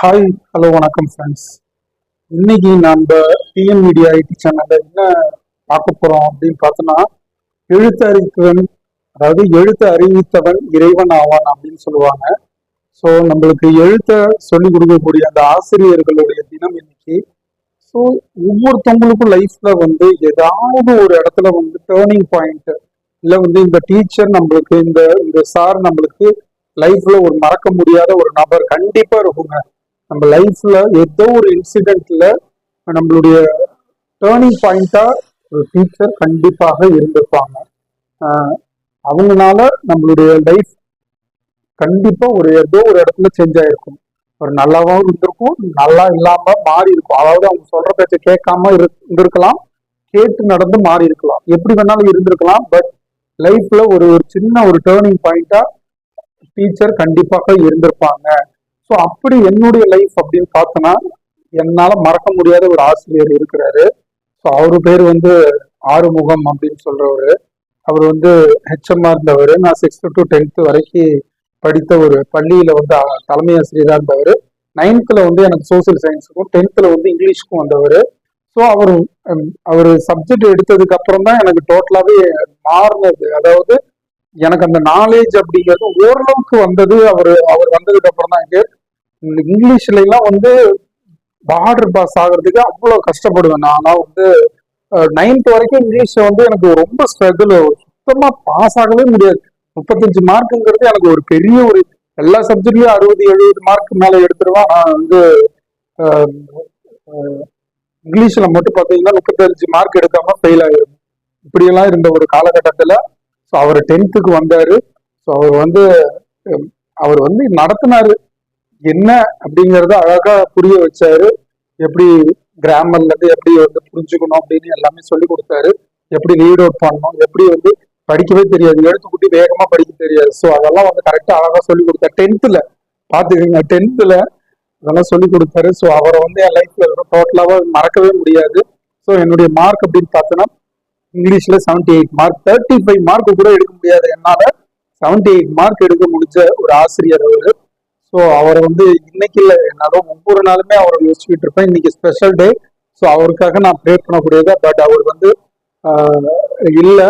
Hi hello வணக்கம் friends இன்னைக்கு நம்ம டிஎன் மீடியா ஐடி சேனல்ல என்ன பார்க்க போறோம் அப்படின்னு பார்த்தோம்னா எழுத்து அறிவித்தவன் அதாவது எழுத்து அறிவித்தவன் இறைவன் ஆவான் அப்படின்னு சொல்லுவாங்க. ஸோ நம்மளுக்கு எழுத்த சொல்லி கொடுக்கக்கூடிய அந்த ஆசிரியர்களுடைய தினம் இன்னைக்கு. ஸோ ஒவ்வொருத்தவங்களுக்கும் லைஃப்ல வந்து ஏதாவது ஒரு இடத்துல வந்து டேர்னிங் பாயிண்ட் இல்லை வந்து இந்த டீச்சர் நம்மளுக்கு இந்த இந்த சார் நம்மளுக்கு லைஃப்ல ஒரு மறக்க முடியாத ஒரு நபர் கண்டிப்பா இருக்குங்க நம்ம லைஃப்ல ஏதோ ஒரு இன்சிடென்ட்ல நம்மளுடைய டேர்னிங் பாயிண்டா ஒரு டீச்சர் கண்டிப்பாக இருந்திருப்பாங்க. அவங்கனால நம்மளுடைய லைஃப் கண்டிப்பா ஒரு ஏதோ ஒரு இடத்துல சேஞ்ச் ஆயிருக்கும். ஒரு நல்லாவும் இருந்திருக்கும் நல்லா இல்லாம மாறி இருக்கும். அதாவது அவங்க சொல்ற பேச்ச கேட்காம இருந்திருக்கலாம் கேட்டு நடந்து மாறி இருக்கலாம். எப்படி வேணாலும் இருந்திருக்கலாம் பட் லைஃப்ல ஒரு ஒரு சின்ன ஒரு டேர்னிங் பாயிண்டா டீச்சர் கண்டிப்பாக இருந்திருப்பாங்க. ஸோ அப்படி என்னுடைய லைஃப் அப்படின்னு பார்த்தோன்னா என்னால் மறக்க முடியாத ஒரு ஆசிரியர் இருக்கிறாரு. ஸோ அவரு பேர் வந்து ஆறுமுகம் அப்படின்னு சொல்றவரு. அவர் வந்து ஹெச்எம்ஆர் இருந்தவர் நான் சிக்ஸ்த்து டு டென்த்து வரைக்கும் படித்த ஒரு பள்ளியில் வந்து தலைமை ஆசிரியராக இருந்தவர். நைன்த்தில் வந்து எனக்கு சோசியல் சயின்ஸுக்கும் டென்த்தில் வந்து இங்கிலீஷ்க்கும் வந்தவர். ஸோ அவர் அவர் சப்ஜெக்ட் எடுத்ததுக்கு அப்புறம் தான் எனக்கு டோட்டலாகவே மாறினது. அதாவது எனக்கு அந்த நாலேஜ் அப்படிங்கிறது ஓரளவுக்கு வந்தது. அவர் அவர் வந்ததுக்கு அப்புறம் தான் எனக்கு இங்கிலீஷ்ல எல்லாம் வந்து பார்டர் பாஸ் ஆகுறதுக்கு அவ்வளோ கஷ்டப்படுவேன். நான் வந்து நைன்த் வரைக்கும் இங்கிலீஷ் வந்து எனக்கு ரொம்ப ஸ்ட்ரகிள் சுத்தமா பாஸ் ஆகவே முடியாது. முப்பத்தஞ்சு மார்க்குங்கிறது எனக்கு ஒரு பெரிய ஒரு எல்லா சப்ஜெக்ட்லயும் அறுபது எழுபது மார்க் மேல எடுத்துருவேன். நான் வந்து இங்கிலீஷில் இங்கிலீஷ்ல மட்டும் பார்த்தீங்கன்னா முப்பத்தஞ்சு மார்க் எடுக்காம ஃபெயில் ஆயிரும் இப்படியெல்லாம் இருந்த ஒரு காலகட்டத்துல ஸோ அவர் டென்த்துக்கு வந்தாரு. ஸோ அவர் வந்து அவர் வந்து நடத்தினாரு. என்ன அப்படிங்கறத அழகா புரிய வச்சாரு. எப்படி கிராமர்ல இருந்து எப்படி வந்து புரிஞ்சுக்கணும் அப்படின்னு எல்லாமே சொல்லி கொடுத்தாரு. எப்படி ரீட் அவுட் பண்ணணும் எப்படி வந்து படிக்கவே தெரியாது. எழுத்துக்குட்டி வேகமா படிக்க தெரியாது. ஸோ அதெல்லாம் வந்து கரெக்டா அழகா சொல்லி கொடுத்தாரு டென்த்ல பாத்துக்கோங்க டென்த்ல அதெல்லாம் சொல்லி கொடுத்தாரு. ஸோ அவரை வந்து என் லைஃப்ல டோட்டலாவா மறக்கவே முடியாது. ஸோ என்னுடைய மார்க் அப்படின்னு பார்த்தோன்னா இங்கிலீஷ்ல 78 eight mark thirty five mark கூட எடுக்க முடியாது. என்னால 78 எயிட் மார்க் எடுக்க முடிஞ்ச ஒரு ஆசிரியர் அவரு. ஸோ அவரை வந்து இன்னைக்கு இல்லை என்னாலும் ஒவ்வொரு நாளுமே அவரை யோசிச்சுட்டு இருப்பேன். இன்னைக்கு ஸ்பெஷல் டே ஸோ அவருக்காக நான் ப்ரே பண்ணக்கூடியதா பட் அவர் வந்து இல்லை.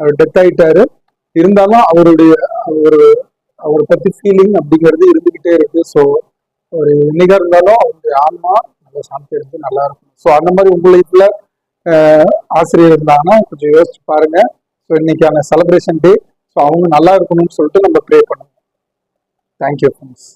அவர் டெத் ஆயிட்டாரு. இருந்தாலும் அவருடைய அவர் அவரை பத்தி ஃபீலிங் அப்படிங்கிறது இருந்துகிட்டே இருக்கு. ஸோ ஒரு என்னைக்கா இருந்தாலும் அவருடைய ஆன்மா நல்ல சாந்தி எடுத்து நல்லா இருக்கும் ஸோ அந்த மாதிரி உங்க லைஃப்ல ஆசிரியர் இருந்தாங்கன்னா கொஞ்சம் யோசிச்சு பாருங்க. ஸோ இன்னைக்கான செலிப்ரேஷன் டே ஸோ அவங்க நல்லா இருக்கணும்னு சொல்லிட்டு நம்ம ப்ரே பண்ணுவோம் தேங்க்யூ ஃப்ரெண்ட்ஸ்